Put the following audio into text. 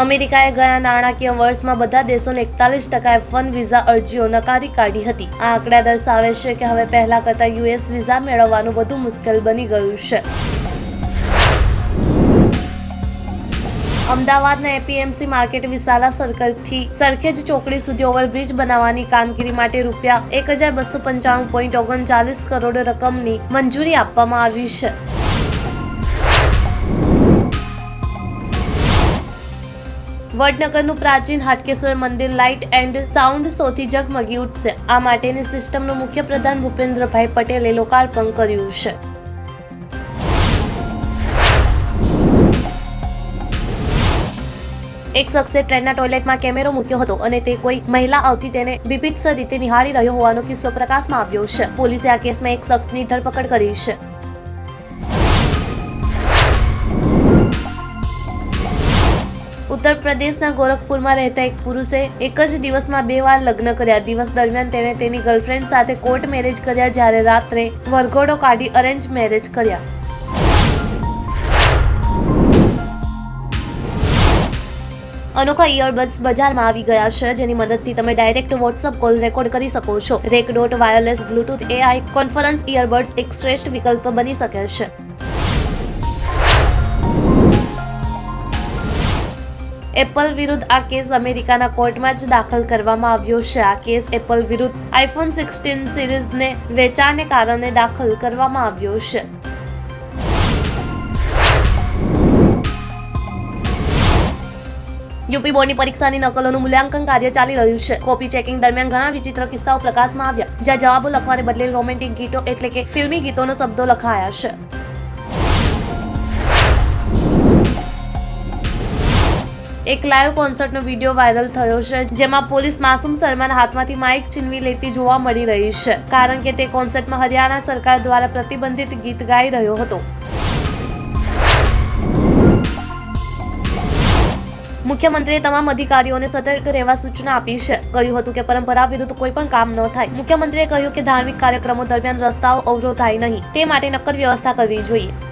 અમેરિકાએ ગયા નાણાકીય વર્ષમાં બધા દેશોને એકતાલીસ ટકા વન વિઝા અરજીઓ નકારી કાઢી હતી. આ આંકડા દર્શાવે છે કે હવે પહેલા કરતાં યુએસ વિઝા મેળવવાનું વધુ મુશ્કેલ બની ગયું છે. અમદાવાદના એપીએમસી માર્કેટ વિશાલા સર્કલથી સરખેજ ચોકડી સુધી ઓવરબ્રિજ બનાવવાની કામગીરી માટે રૂપિયા એક હજાર બસો પંચાણું પોઈન્ટ ઓગણચાલીસ કરોડ રકમની મંજૂરી આપવામાં આવી છે. વડનગરનું પ્રાચીન હાટકેશ્વર મંદિર લાઇટ એન્ડ સાઉન્ડ સૌથી ઝગમગી ઉઠશે. આ માટેની સિસ્ટમનું મુખ્ય પ્રધાન ભૂપેન્દ્રભાઈ પટેલે લોકાર્પણ કર્યું છે. એક શખ્સે ટ્રેનના ટોયલેટમાં કેમેરો મૂક્યો હતો અને તે કોઈ મહિલા આવતી તેને વિભિત્સ રીતે નિહાળી રહ્યો હોવાનો કિસ્સો પ્રકાશમાં આવ્યો છે. પોલીસે આ કેસમાં એક શખ્સની ધરપકડ કરી છે. ઉત્તર પ્રદેશના ગોરખપુરમાં રહેતા એક પુરુષે એક જ દિવસમાં બે વાર લગ્ન કર્યા. દિવસ દરમિયાન તેણે તેની ગર્લફ્રેન્ડ સાથે કોર્ટ મેરેજ કર્યા, જ્યારે રાત્રે વરઘોડો કાઢી અરેન્જ મેરેજ કર્યા. અનોખા ઇયરબડ્સ બજારમાં આવી ગયા છે. જેની મદદથી તમે ડાયરેક્ટ વોટ્સઅપ કોલ રેકોર્ડ કરી શકો છો. Rec dot wireless Bluetooth AI conference earbuds એક શ્રેષ્ઠ વિકલ્પ બની શકે છે. એપલ વિરુદ્ધ આ કેસ અમેરિકાના કોર્ટમાં જ દાખલ કરવામાં આવ્યો છે. આ કેસ એપલ વિરુદ્ધ આઈફોન સિક્સટીન સિરીઝને વેચાણને કારણે દાખલ કરવામાં આવ્યો છે. યુપી બોર્ડની પરીક્ષાની નકલોનું મૂલ્યાંકન કાર્ય ચાલી રહ્યું છે. કોપી ચેકિંગ દરમિયાન ઘણા વિચિત્ર કિસ્સાઓ પ્રકાશમાં આવ્યા, જ્યાં જવાબો લખવાને બદલે રોમેન્ટિક ગીતો એટલે કે ફિલ્મી ગીતોનો શબ્દો લખાયા છે. એક લાઈવ કોન્સર્ટનો વીડિયો વાયરલ થયો છે, જેમાં પોલીસ માસૂમ સલમાન હાથમાંથી માઇક છીનવી લેતી જોવા મળી રહી છે, કારણ કે તે કોન્સર્ટમાં હરિયાણા સરકાર દ્વારા પ્રતિબંધિત ગીત ગાઈ રહ્યો હતો. મુખ્યમંત્રીએ તમામ અધિકારીઓને સતર્ક રહેવા સૂચના આપી છે, કહ્યું હતું કે પરંપરા વિરુદ્ધ કોઈ પણ કામ ન થાય. મુખ્યમંત્રીએ કહ્યું કે ધાર્મિક કાર્યક્રમો દરમિયાન રસ્તાઓ અવરોધાય નહીં, તે માટે નક્કર વ્યવસ્થા કરવી જોઈએ.